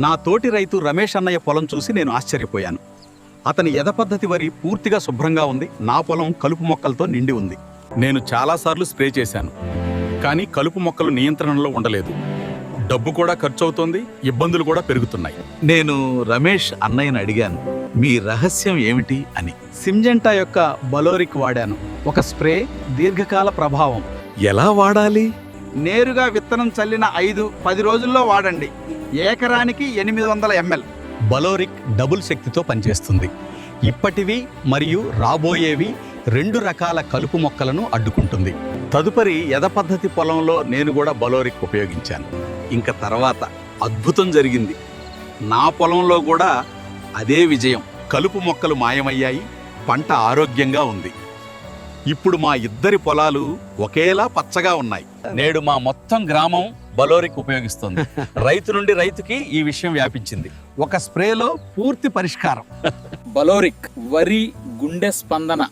నా తోటి రైతు రమేష్ అన్నయ్య పొలం చూసి నేను ఆశ్చర్యపోయాను. అతని యథపద్ధతి వరి పూర్తిగా శుభ్రంగా ఉంది నా పొలం కలుపు మొక్కలతో నిండి ఉంది. నేను చాలాసార్లు స్ప్రే చేశాను కానీ కలుపు మొక్కలు నియంత్రణలో ఉండలేదు. డబ్బు కూడా ఖర్చు అవుతోంది ఇబ్బందులు కూడా పెరుగుతున్నాయి. నేను రమేష్ అన్నయ్యని అడిగాను మీ రహస్యం ఏమిటి? అని. సింజెంటా యొక్క బలోరిక్ వాడాను. ఒక స్ప్రే దీర్ఘకాల ప్రభావం. ఎలా వాడాలి? నేరుగా విత్తనం చల్లిన ఐదు పది రోజుల్లో వాడండి. ఏకరానికి ఎనిమిది వందల ఎంఎల్. బలోరిక్ డబుల్ శక్తితో పనిచేస్తుంది. ఇప్పటివి మరియు రాబోయేవి రెండు రకాల కలుపు మొక్కలను అడ్డుకుంటుంది. తదుపరి యథపద్ధతి పొలంలో నేను కూడా బలోరిక్ ఉపయోగించాను. ఇంకా తర్వాత అద్భుతం జరిగింది. నా పొలంలో కూడా అదే విజయం. కలుపు మొక్కలు మాయమయ్యాయి. పంట ఆరోగ్యంగా ఉంది. ఇప్పుడు మా ఇద్దరి పొలాలు ఒకేలా పచ్చగా ఉన్నాయి. నేడు మా మొత్తం గ్రామం బలోరిక్ ఉపయోగిస్తుంది. రైతు నుండి రైతుకి ఈ విషయం వ్యాపించింది. ఒక స్ప్రేలో పూర్తి పరిష్కారం. బలోరిక్ వరి గుండె స్పందన.